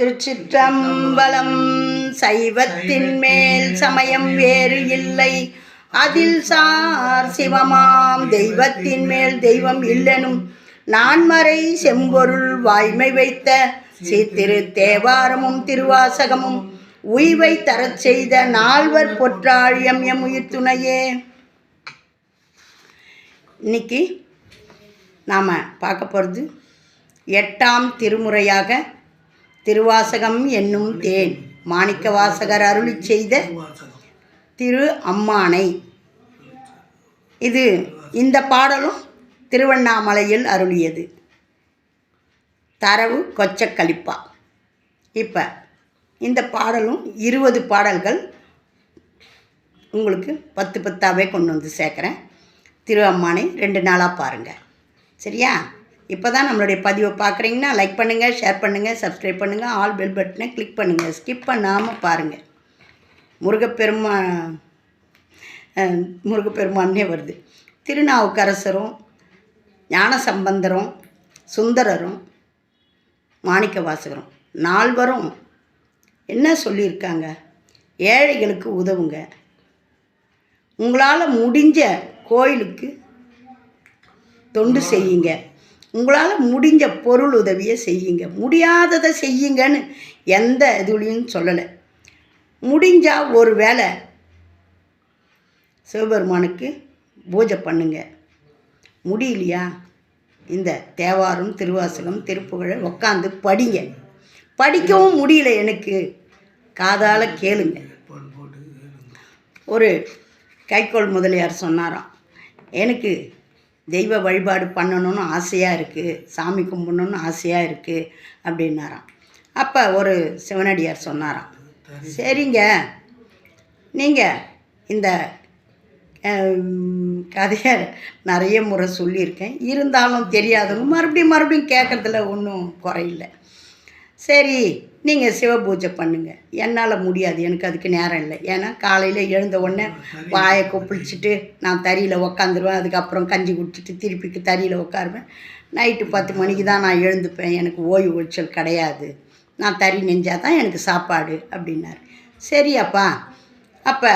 திருச்சிற்றம்பலம். சைவத்தின் மேல் சமயம் வேறு இல்லை. அதில் சார் சிவமாம். தெய்வத்தின் மேல் தெய்வம் இல்லெனும் நான்மறை செம்பொருள் வாய்மை வைத்த சீர்திரு தேவாரமும் திருவாசகமும் உய்வை தரச் செய்த நால்வர் பொற்றாழியம் எம் உயிர் துணையே. இன்னைக்கு நாம் பார்க்க போகிறது எட்டாம் திருமுறையாக திருவாசகம் என்னும் தேன். மாணிக்க வாசகர் அருளி செய்த திரு அம்மானை. இது இந்த பாடலும் திருவண்ணாமலையில் அருளியது. தரவு கொச்சக்கலிப்பா இப்போ இந்த பாடலும் இருபது பாடல்கள் உங்களுக்கு பத்து பத்தாவே கொண்டு வந்து சேர்க்குறேன். திரு அம்மானை ரெண்டு நாளாக பாருங்கள் சரியா? இப்போ தான் நம்மளுடைய பதிவை பார்க்குறீங்கன்னா லைக் பண்ணுங்கள் ஷேர் பண்ணுங்கள் சப்ஸ்கிரைப் பண்ணுங்கள் ஆல் பெல் பட்டனை கிளிக் பண்ணுங்கள் ஸ்கிப் பண்ணாமல் பாருங்கள் முருகப்பெருமா முருகப்பெருமானே வருது. திருநாவுக்கரசரும் ஞானசம்பந்தரும் சுந்தரரும் மாணிக்க வாசகரும் நால்வரும் என்ன சொல்லியிருக்காங்க? ஏழைகளுக்கு உதவுங்க. உங்களால் முடிஞ்ச கோயிலுக்கு தொண்டு செய்யுங்க. உங்களால் முடிஞ்ச பொருள் உதவியை செய்யுங்க. முடியாததை செய்யுங்கன்னு எந்த இதுலையும் சொல்லலை. முடிஞ்சால் ஒரு வேளை சிவபெருமானுக்கு பூஜை பண்ணுங்க. முடியலையா? இந்த தேவாரம் திருவாசகம் திருப்புகழை உட்காந்து படிங்க. படிக்கவும் முடியல எனக்கு. காதால் கேளுங்க. ஒரு கைக்கோள் முதலியார் சொன்னாராம். எனக்கு தெய்வ வழிபாடு பண்ணணும்னு ஆசையாக இருக்குது சாமி கும்பிடணும்னு ஆசையாக இருக்குது அப்படின்னாராம். அப்போ ஒரு சிவனடியார் சொன்னாராம். சரிங்க. நீங்கள் இந்த கதையை நிறைய முறை சொல்லியிருக்கேன். இருந்தாலும் தெரியாதவங்க மறுபடியும் மறுபடியும் கேட்குறதுல ஒன்றும் குறையில்லை சரி நீங்கள் சிவ பூஜை பண்ணுங்கள் என்னால் முடியாது. எனக்கு அதுக்கு நேரம் இல்லை. ஏன்னா காலையில் எழுந்த உடனே வாயை கொப்பிளிச்சிட்டு நான் தறியில் உக்காந்துருவேன். அதுக்கப்புறம் கஞ்சி குடிச்சிட்டு திருப்பிக்கு தறியில் உட்காருவேன் நைட்டு பத்து மணிக்கு தான் நான் எழுந்துப்பேன். எனக்கு ஓய்வு உழைச்சல் கிடையாது. நான் தறி நெஞ்சால் தான் எனக்கு சாப்பாடு அப்படின்னாரு. சரியாப்பா அப்போ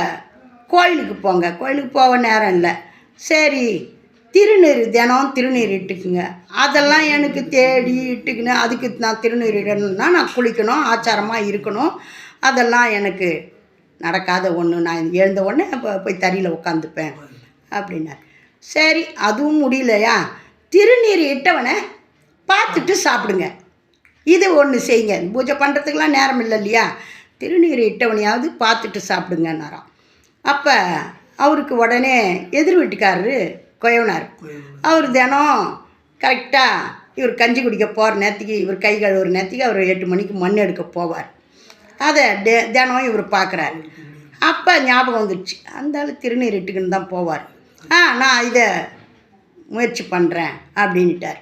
கோயிலுக்கு போங்க. கோயிலுக்கு போக நேரம் இல்லை. சரி திருநீர் தினம் திருநீர் இட்டுக்குங்க. அதெல்லாம் எனக்கு தேடி இட்டுக்குன்னு அதுக்கு நான் திருநீர் இடணும்னா நான் குளிக்கணும் ஆச்சாரமாக இருக்கணும். அதெல்லாம் எனக்கு நடக்காத ஒன்று நான் எழுந்த உடனே இப்போ போய் தறியில் உட்காந்துப்பேன் அப்படின்னார். சரி அதுவும் முடியலையா? திருநீர் இட்டவனை பார்த்துட்டு சாப்பிடுங்க. இது ஒன்று செய்யுங்க. பூஜை பண்ணுறதுக்கெலாம் நேரம் இல்லை இல்லையா? திருநீர் இட்டவனையாவது பார்த்துட்டு சாப்பிடுங்கன்னாராம். அப்போ அவருக்கு உடனே எதிர் வீட்டுக்காரரு கொயவனார். அவர் தினம் கரெக்டாக இவர் கஞ்சி குடிக்க போகிற நேரத்துக்கு இவர் கை கழுவுற நேரத்துக்கு அவர் எட்டு மணிக்கு மண் எடுக்க போவார். அதை டே தினம் இவர் பார்க்குறாரு அப்போ ஞாபகம் வந்துடுச்சு அந்த ஆள் திருநீர் இட்டுக்குன்னு தான் போவார். ஆ நான் இதை முயற்சி பண்ணுறேன் அப்படின்ட்டார்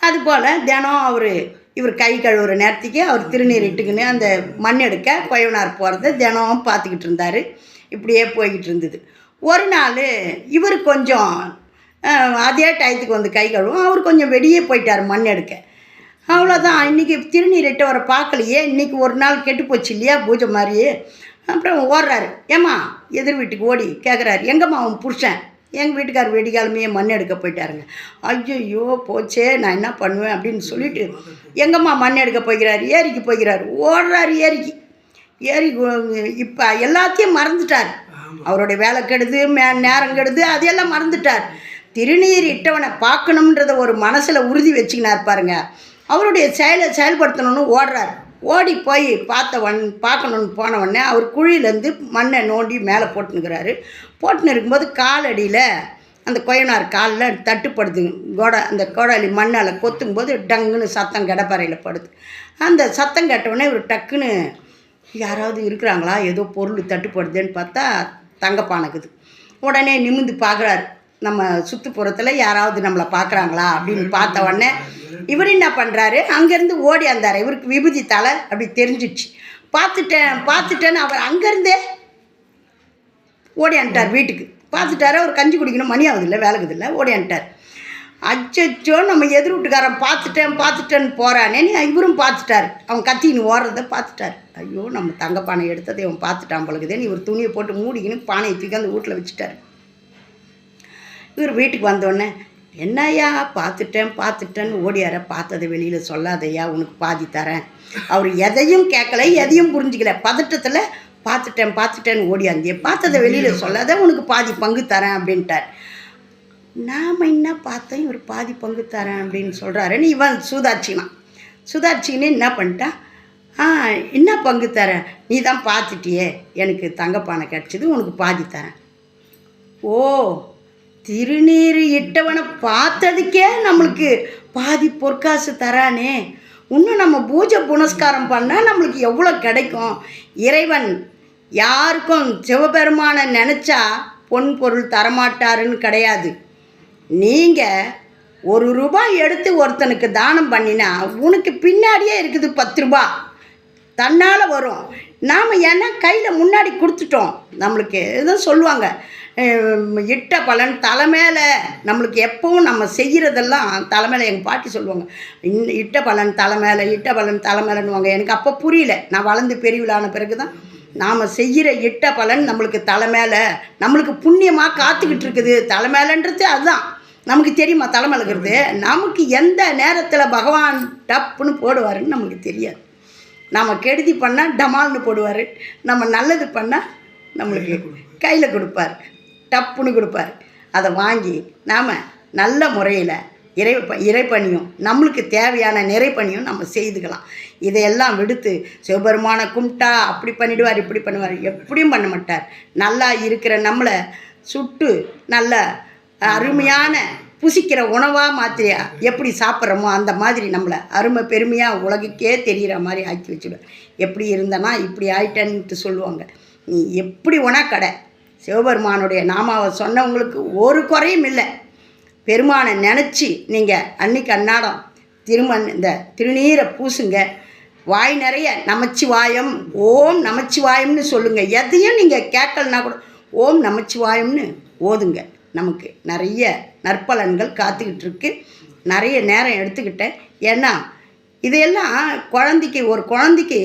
அதுபோல் தினம் அவர் இவர் கை கழுவுற நேரத்துக்கு அவர் திருநீர் இட்டுக்குன்னு அந்த மண் எடுக்க கொயவனார் போகிறத தினம் பார்த்துக்கிட்டு இருந்தார். இப்படியே போய்கிட்டு இருந்தது. ஒரு நாள் இவர் கொஞ்சம் அதே டயத்துக்கு வந்து கை கழுவும். அவர் கொஞ்சம் வெளியே போயிட்டார் மண் எடுக்க. அவ்வளோதான் இன்றைக்கி திருநீர் இட்டவரை பார்க்கலையே இன்றைக்கி ஒரு நாள் கெட்டு போச்சு இல்லையா பூஜை மாதிரியே. அப்புறம் ஓடுறாரு. ஏம்மா எதிர் வீட்டுக்கு ஓடி கேட்குறாரு எங்கம்மா அவன் புருஷன்? எங்கள் வீட்டுக்கார் வெடிகாலமையே மண் எடுக்க போயிட்டாருங்க. ஐயோ போச்சே. நான் என்ன பண்ணுவேன் அப்படின்னு சொல்லிட்டு எங்கம்மா மண் எடுக்க போகிறார் ஏரிக்கு போகிறார் ஓடுறாரு ஏரிக்கு. ஏரி இப்போ எல்லாத்தையும் மறந்துட்டார். அவருடைய வேலை கெடுது மே நேரம் கெடுது அதையெல்லாம் மறந்துட்டார். திருநீர் இட்டவனை பார்க்கணுன்றத ஒரு மனசில் உறுதி வச்சுக்கினார் பாருங்க. அவருடைய செயலை செயல்படுத்தணும்னு ஓடுறார். ஓடி போய் பார்த்தவன் பார்க்கணுன்னு போனவொடனே அவர் குழியிலேருந்து மண்ணை நோண்டி மேலே போட்டுனுக்கிறாரு. போட்டுன்னு இருக்கும்போது காலடியில் அந்த கொயனார் காலில் தட்டுப்படுது. கோடை அந்த கோடாலி மண்ணால் கொத்தும்போது டங்குன்னு சத்தம் கடப்பறையில் படுது. அந்த சத்தம் கேட்டவுடனே இவர் டக்குன்னு யாராவது இருக்கிறாங்களா? ஏதோ பொருள் தட்டுப்படுதுன்னு பார்த்தா தங்கப்பானக்குது. உடனே நிமிந்து பார்க்குறாரு. நம்ம சுற்றுப்புறத்தில் யாராவது நம்மளை பார்க்குறாங்களா அப்படின்னு பார்த்த உடனே இவர் என்ன பண்ணுறாரு அங்கேருந்து ஓடி வந்தார். இவருக்கு விபூதி தலை அப்படி தெரிஞ்சிடுச்சு. பார்த்துட்டேன் பார்த்துட்டேன்னு அவர் அங்கேருந்தே ஓடியான்ட்டார் வீட்டுக்கு. பார்த்துட்டாரு அவர் கஞ்சி குடிக்கணும் மணி ஆகுதில்ல இல்லை வேலைக்குது இல்லை ஓடியான்ட்டார் அச்சோ நம்ம எதிர் வீட்டுக்காரன் பார்த்துட்டேன் பார்த்துட்டேன்னு போகிறானே இவரும் பார்த்துட்டாரு. அவன் கத்தின்னு ஓடுறத பார்த்துட்டாரு. ஐயோ நம்ம தங்க பானை எடுத்ததை அவன் பார்த்துட்டான் பழகுதேன்னு இவர் துணியை போட்டு மூடிக்கின்னு பானையை தூக்கி அந்த வீட்டில் வச்சுட்டாரு. இவர் வீட்டுக்கு வந்தோடனே என்னய்யா பார்த்துட்டேன் பார்த்துட்டேன்னு ஓடியார. பார்த்ததை வெளியில் சொல்லாதையா உனக்கு பாதி தரேன். அவர் எதையும் கேட்கல எதையும் புரிஞ்சிக்கல. பதட்டத்தில் பார்த்துட்டேன் பார்த்துட்டேன்னு ஓடியாந்தியே பார்த்ததை வெளியில் சொல்லாத உனக்கு பாதி பங்கு தரேன் அப்படின்ட்டார். நாம் என்ன பார்த்தேன் இவர் பாதி பங்கு தரேன் அப்படின்னு சொல்கிறாருன்னு இவன் சூதாச்சினான் சுதாட்சின்னு என்ன பண்ணிட்டான் ஆ என்ன பங்கு தரேன் நீ தான் பார்த்துட்டியே எனக்கு தங்கப்பானை கிடச்சிது உனக்கு பாதி தரேன். ஓ திருநீர் இட்டவனை பார்த்ததுக்கே நம்மளுக்கு பாதி பொற்காசு தரானே. இன்னும் நம்ம பூஜை புனஸ்காரம் பண்ணால் நம்மளுக்கு எவ்வளோ கிடைக்கும்? இறைவன் யாருக்கும் சிவபெருமானை நினச்சா பொன் பொருள் தரமாட்டாருன்னு கிடையாது. நீங்கள் ஒரு ரூபாய் எடுத்து ஒருத்தனுக்கு தானம் பண்ணினா உனக்கு பின்னாடியே இருக்குது பத்து ரூபாய் தன்னால் வரும். நாம் ஏன்னா கையில் முன்னாடி கொடுத்துட்டோம். நம்மளுக்கு எதுவும் சொல்லுவாங்க. இட்ட பலன் தலைமையில் நம்மளுக்கு எப்பவும் நம்ம செய்கிறதெல்லாம் தலைமையில் எங்கள் பாட்டி சொல்லுவாங்க. இன் இட்ட பலன் தலைமையில் இட்ட பலன் தலைமையிலன்னுவாங்க எனக்கு அப்போ புரியல. நான் வளர்ந்து பெரியவளான பிறகு தான் நாம் செய்கிற இட்ட பலன் நம்மளுக்கு தலைமையில் நம்மளுக்கு புண்ணியமாக காத்துக்கிட்டு இருக்குது. தலைமையிலன்றது அதுதான். நமக்கு தெரியுமா தலைமையில் இருக்கிறது? நமக்கு எந்த நேரத்தில் பகவான் டப்புன்னு போடுவாருன்னு நமக்கு தெரியாது. நம்ம கெடுதி பண்ணால் டமால்னு போடுவார். நம்ம நல்லது பண்ணால் நம்மளுக்கு கையில் கொடுப்பார். டப்புன்னு கொடுப்பார். அதை வாங்கி நாம் நல்ல முறையில் இறை இறைப்பணியும் நம்மளுக்கு தேவையான நிறைப்பணியும் நம்ம செய்துக்கலாம். இதையெல்லாம் விடுத்து சிவபெருமானை கும்பிட்டா அப்படி பண்ணிடுவார் இப்படி பண்ணுவார். எப்படியும் பண்ண மாட்டார். நல்லா இருக்கிற நம்மளை சுட்டு நல்ல அருமையான புசிக்கிற உணவாக மாத்திரையா? எப்படி சாப்பிட்றோமோ அந்த மாதிரி நம்மளை அருமை பெருமையாக உலகுக்கே தெரிகிற மாதிரி ஆக்கி வச்சுடுவேன். எப்படி இருந்தனா இப்படி ஆயிட்டேன்ட்டு சொல்லுவாங்க. நீ எப்படி உனா கடை சிவபெருமானுடைய நாமாவை சொன்னவங்களுக்கு ஒரு குறையும் இல்லை. பெருமானை நினச்சி நீங்கள் அன்னைக்கு அன்னாடம் திருமண் இந்த திருநீரை பூசுங்க. வாய் நிறைய நமச்சிவாயம் ஓம் நமச்சிவாயம்னு சொல்லுங்கள் எதையும் நீங்கள் கேட்கலனா கூட ஓம் நமச்சிவாயம்னு ஓதுங்க. நமக்கு நிறைய நற்பலன்கள் காத்துக்கிட்டு இருக்கு நிறைய நேரம் எடுத்துக்கிட்டேன். ஏன்னா இதையெல்லாம் குழந்தைக்கு ஒரு குழந்தைக்கு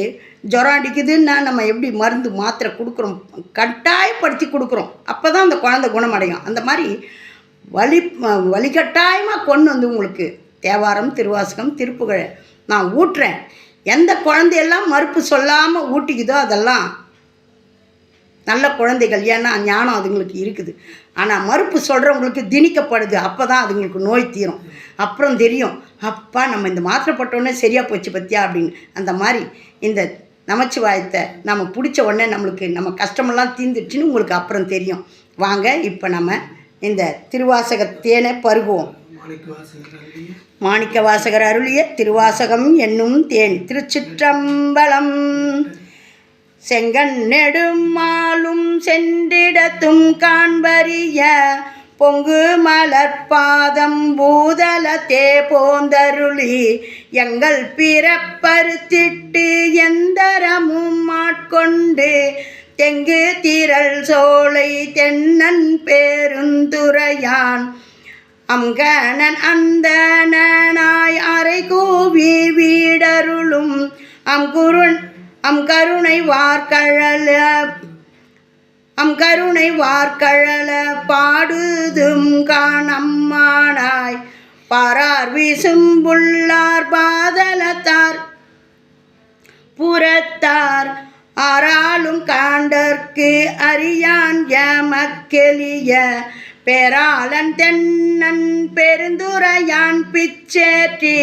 ஜுரம் அடிக்குதுன்னா நம்ம எப்படி மருந்து மாத்திரை கொடுக்குறோம்? கட்டாயப்படுத்தி கொடுக்குறோம். அப்போ தான் அந்த குழந்தை குணமடையும். அந்த மாதிரி வழி வழிகட்டாயமாக கொண்டு வந்து உங்களுக்கு தேவாரம் திருவாசகம் திருப்புகழை நான் ஊட்டுறேன். எந்த குழந்தையெல்லாம் மறுப்பு சொல்லாமல் ஊட்டிக்குதோ அதெல்லாம் நல்ல குழந்தைகள். ஏன்னா ஞானம் அதுங்களுக்கு இருக்குது. ஆனால் மறுப்பு சொல்கிறவங்களுக்கு திணிக்கப்படுது. அப்போ தான் அதுங்களுக்கு நோய் தீரும். அப்புறம் தெரியும் அப்பா நம்ம இந்த மாத்திரப்பட்டோன்னே சரியாக போச்சு பத்தியா? அப்படின்னு. அந்த மாதிரி இந்த நமச்சிவாயத்தை நம்ம பிடிச்ச உடனே நம்மளுக்கு நம்ம கஷ்டமெல்லாம் தீர்ந்துட்டுன்னு உங்களுக்கு அப்புறம் தெரியும். வாங்க இப்போ நம்ம இந்த திருவாசக தேனை பருகுவோம். மாணிக்க வாசகர் அருளிய திருவாசகம் என்னும் தேன். திருச்சிற்றம்பலம். செங்கன் நெடுமாலும் சென்றிடத்தும் காண்பறிய பொங்கு மலர்பாதம் பூதலத்தே போந்தருளி எங்கள் பிறப்பருத்திட்டு எந்தரமும் மாட்கொண்டு தெங்கு திரள் சோலை தென்னன் பேருந்துரையான். அங்கணன் அந்தனாய் அரை கூவி வீடருளும் அங்குருண் அம் கருணை வார்கழல அம் கருணை வார்கழல பாடுதும் காணம்மானாய். பாரார் விசும்புள்ளார் பாதலத்தார் புறத்தார் ஆறாலும் காண்டற்கு அறியான் எமக்கெளிய பெறாளன் தென்னன் பெருந்துரையான் பிச்சேற்றி.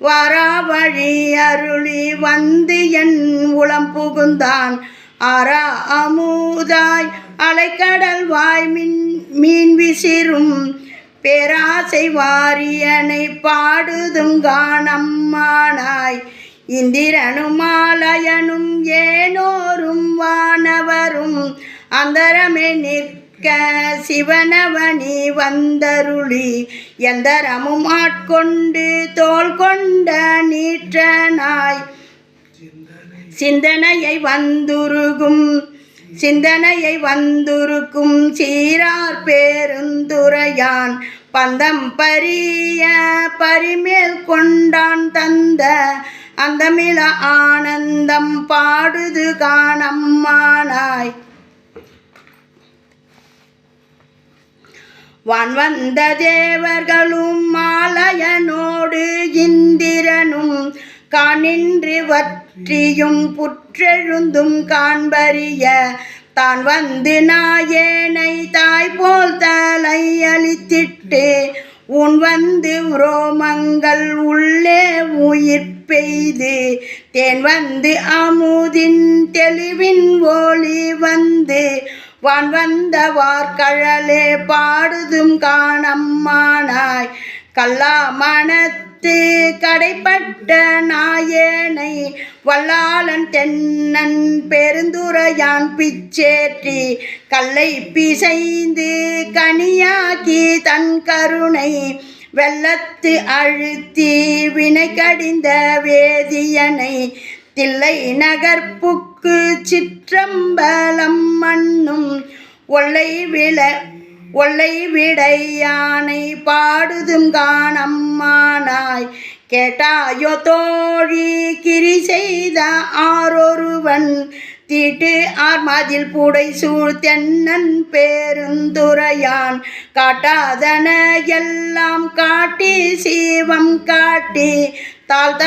வராவழி அருளி வந்து என் உளம் புகுந்தான். அரா அமுதாய் அலைக்கடல் வாய் மின் மீன் விசிறும். பேராசை வாரியனை பாடுதுங்கானம்மானாய் இந்திரனுமாலயனும் ஏனோரும் வானவரும் அந்தரமே நிற் நிற்க சிவனவனி வந்தருளி எந்தரமும் ஆட்கொண்டு தோல் கொண்ட நீற்றனாய். சிந்தனையை வந்துருகும் சிந்தனையை வந்துருக்கும் சீரார் பேருந்துரையான். பந்தம் பரிய பரிமேல் கொண்டான் தந்த அந்தமில ஆனந்தம் பாடுது காணம்மானாய். வான் வந்த தேவர்களும் மாலயனோடு இந்திரனும் காணின்று வற்றியும் புற்றெழுந்தும் காண்பறிய தான் வந்து நாயேனை தாய் போல் தலை அளித்திட்டு உன் வந்து ரோமங்கள் உள்ளே உயிர் பெய்து தேன் வந்து அமுதின் தெளிவின் ஒளி வந்து வான் வந்த வார்கழலே பாடுதும் காணம்மானாய். கல்லாமணத்து கடைப்பட்ட நாயேனை வல்லாளன் தென்னன் பெருந்துரையான் பிச்சேற்றி கல்லை பிசைந்து கனியாக்கி தன் கருணை வெள்ளத்து அழுத்தி வினை கடிந்த வேதியனை தில்லை நகர்ப்பு நகர்ப்புக்கு சிற்றம்பலம் மண்ணும் ஒல்லை விள ஒல்லை விடை யானை பாடுதும் காணம்மானாய். கேட்டாயோ தோழி கிரி செய்த ஆரொருவன் தீட்டு ஆர் மதில் புடை சூழ் தென்னன் பேருந்துரையான். காட்டாதன எல்லாம் காட்டி சீவம் காட்டி தாழ்த்த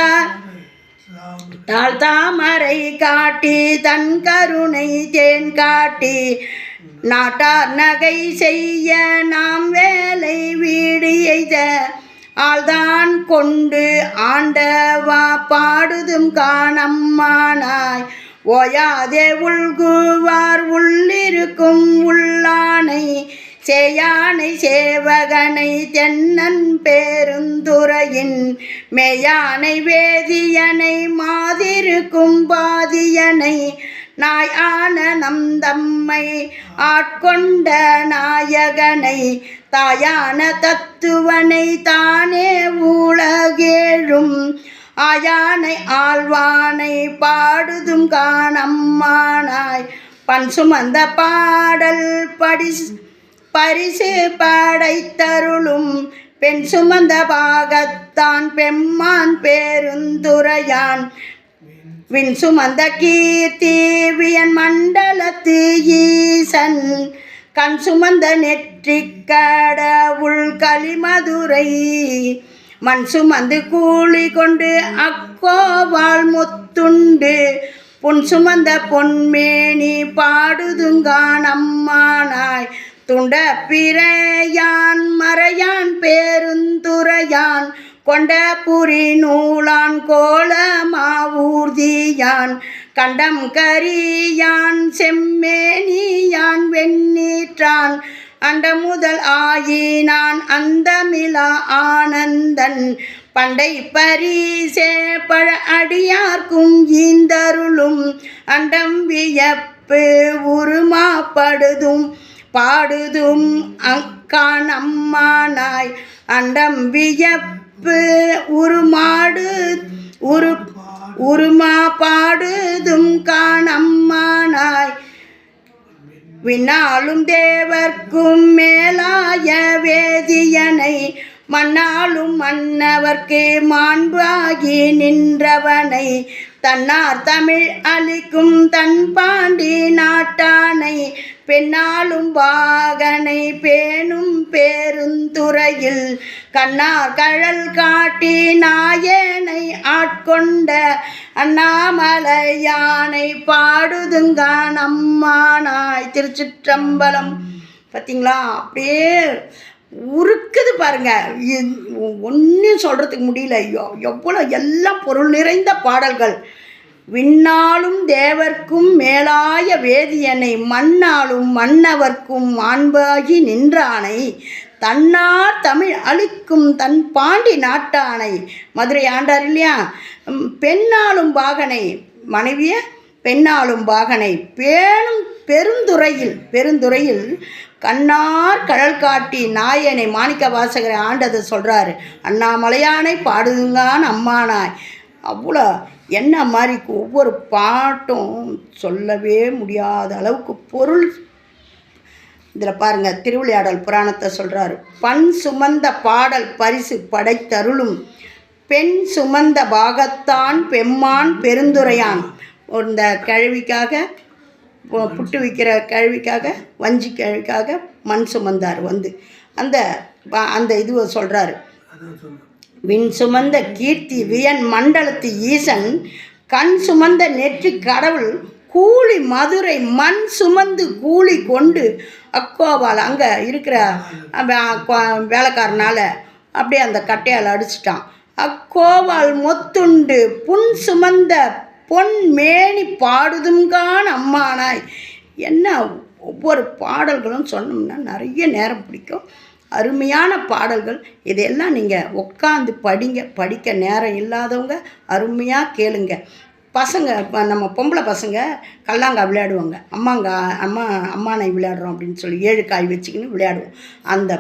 தாழ் தாமரை காட்டி தன் கருணை தேன் காட்டி நாட்டார் நகை செய்ய நாம் வேலை வீடு எய்த ஆள்தான் கொண்டு ஆண்டவா பாடுதும் காணம்மானாய். ஓயாதே உள்குவார் உள்ளிருக்கும் உள்ளானை சேயானை சேவகனை தென்னன் பேருந்துரையின் மெயானை வேதியனை மாதிருக்கும் பாதியனை நாய் ஆன நம் தம்மை ஆட்கொண்ட நாயகனை தாயான தத்துவனை தானே உலகேழும் ஆயானை ஆழ்வானை பாடுதும் காணம்மானாய் பன் சுமந்த பாடல் படி பரிசு படைத்தருளும் பெண் சுமந்த பாகத்தான் பெம்மான் பேருந்துரையான். வின் சுமந்த கீர்த்தி வியன் மண்டலத்து ஈசன். கண் சுமந்த நெற்றிக் கடவுள் களிமதுரை. மண் சுமந்து கூலி கொண்டு அக்கோவால் முத்துண்டு. புன் சுமந்த பொன்மேனி பாடுதுங்கான் அம்மானாய். துண்ட பிறையான் மறையான் பேருந்துரையான் கொண்ட புரி நூலான் கோலமாவூர்தியான் கண்டம் கரியான் செம்மேனியான் வெண்ணீற்றான் அண்ட முதல் ஆயினான் அந்தமிலா ஆனந்தன் பண்டை பரிசே பழ அடியார்க்கும் ஈந்தருளும் அண்டம் வியப்பு உருமாப்படுதும் பாடுதும் அக்கான் அம்மானாய் அண்டம் வியப்பு உருமாடு உரு உருமா பாடுதும் காணம்மானாய் விண்ணாலும் தேவர்க்கும் மேலாய வேதியனை மன்னாலும் மன்னவர்க்கே மாண்பாகி நின்றவனை. தன்னார் தமிழ் அளிக்கும் தன் பாண்டி நாட்டானை பெண்ணாலும் வாகனை பேணும் பேருந்துறையில் கண்ணார் கழல் காட்டி நாயனை ஆட்கொண்ட அண்ணாமலையானை அம்மா நாய் திருச்சிற்றம்பலம். பார்த்தீங்களா அப்படியே உருக்குது பாருங்க. ஒன்றும் சொல்கிறதுக்கு முடியல. ஐயோ எவ்வளோ எல்லாம் பொருள் நிறைந்த பாடல்கள். விண்ணாலும் தேவர்க்கும் மேலாய வேதியனை மண்ணாலும் மன்னவர்க்கும் மாண்பாகி நின்றானை தன்னார் தமிழ் அழிக்கும் தன் பாண்டி நாட்டானை. மதுரை ஆண்டார் இல்லையா? பெண்ணாலும் பாகனை மனைவியை பெண்ணாலும் பாகனை பேணும் பெருந்துறையில் பெருந்துறையில் கண்ணார் கடல் காட்டி நாயனை மாணிக்க வாசகரை ஆண்டதை சொல்கிறாரு அண்ணாமலையானை பாடுதுங்கான் அம்மானாய். அவ்வளோ என்ன மாதிரி ஒவ்வொரு பாட்டும் சொல்லவே முடியாத அளவுக்கு பொருள். இதில் பாருங்கள் திருவிளையாடல் புராணத்தை சொல்கிறாரு பண் சுமந்த பாடல் பரிசு படைத்தருளும் பெண் சுமந்த பாகத்தான் பெம்மான் பெருந்துரையான் இந்த கிழவிக்காக புட்டு விற்கிற கிழவிக்காக வஞ்சி கிழவிக்காக மண் சுமந்தார் வந்து. அந்த அந்த இது சொல்கிறாரு விண் சுமந்த கீர்த்தி வியன் மண்டலத்து ஈசன் கண் சுமந்த நெற்றி கடவுள் கூலி மதுரை மண் சுமந்து கூலி கொண்டு அக்கோவால் அங்கே இருக்கிற வேலைக்காரனால் அப்படியே அந்த கட்டையால் அடிச்சிட்டான். அக்கோவால் மொத்துண்டு புன் சுமந்த பொன் மேனி பாடுதும்கான் அம்மானாய். என்ன ஒவ்வொரு பாடல்களும் சொன்னோம்னா நிறைய நேரம் பிடிக்கும். அருமையான பாடல்கள். இதையெல்லாம் நீங்கள் உட்காந்து படிங்க. படிக்க நேரம் இல்லாதவங்க அருமையாக கேளுங்க. பசங்க இப்போ நம்ம பொம்பளை பசங்க கல்லாங்கா விளையாடுவாங்க. அம்மாங்கா அம்மா அம்மானை விளையாடுறோம் அப்படின்னு சொல்லி ஏழு காய் வச்சுக்கின்னு விளையாடுவோம். அந்த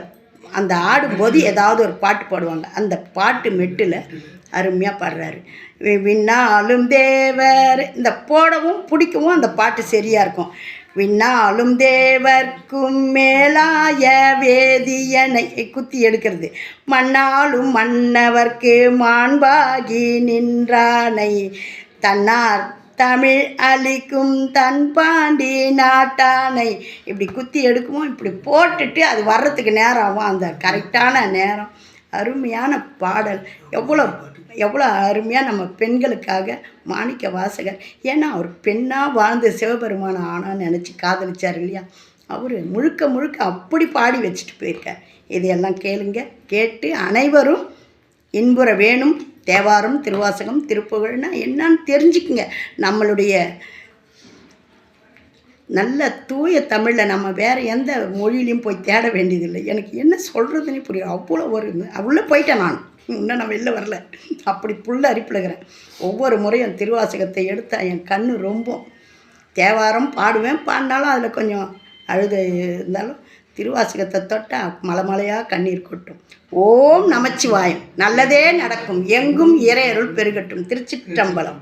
அந்த ஆடும்போது ஏதாவது ஒரு பாட்டு பாடுவாங்க. அந்த பாட்டு மெட்டில் அருமையாக பாடுறாரு. விண்ணாலும் தேவர் இந்த போடவும் பிடிக்கவும் அந்த பாட்டு சரியாக இருக்கும். விண்ணாலும் தேவர்க்கும் மேலாய வேதியனை குத்தி எடுக்கிறது. மண்ணாலும் மன்னவர்க்கு மாண்பாகி நின்றானை. தன்னார் தமிழ் அளிக்கும் தன் பாண்டி நாட்டானை. இப்படி குத்தி எடுக்குமோ இப்படி போட்டுட்டு அது வர்றதுக்கு நேரம் ஆகும். அந்த கரெக்டான நேரம். அருமையான பாடல். எவ்வளோ எவ்வளோ அருமையாக நம்ம பெண்களுக்காக மாணிக்க வாசகர் ஏன்னா அவர் பெண்ணாக வாழ்ந்து சிவபெருமான ஆனான்னு நினச்சி காதலிச்சார் இல்லையா? அவர் முழுக்க முழுக்க அப்படி பாடி வச்சுட்டு போயிருக்கார். இதையெல்லாம் கேளுங்க கேட்டு அனைவரும் இன்புற வேணும் தேவாரம் திருவாசகம் திருப்புகழ்னா என்னன்னு தெரிஞ்சுக்குங்க. நம்மளுடைய நல்ல தூய தமிழில் நம்ம வேறு எந்த மொழியிலையும் போய் தேட வேண்டியதில்லை. எனக்கு என்ன சொல்கிறதுனே புரியும் அவ்வளோ ஒரு உள்ளே போயிட்டேன் நான். இன்னும் நான் வெளில வரல. அப்படி புல்ல அரிப்பிடுகிறேன் ஒவ்வொரு முறையும் திருவாசகத்தை எடுத்தால் என் கண் ரொம்ப தேவாரம் பாடுவேன். பாடினாலும் அதில் கொஞ்சம் அழுது இருந்தாலும் திருவாசகத்தை தொட்டால் மலை மலையாக கண்ணீர் கொட்டும். ஓம் நமச்சிவாயம். நல்லதே நடக்கும். எங்கும் இறையருள் பெருகட்டும். திருச்சிற்றம்பலம்.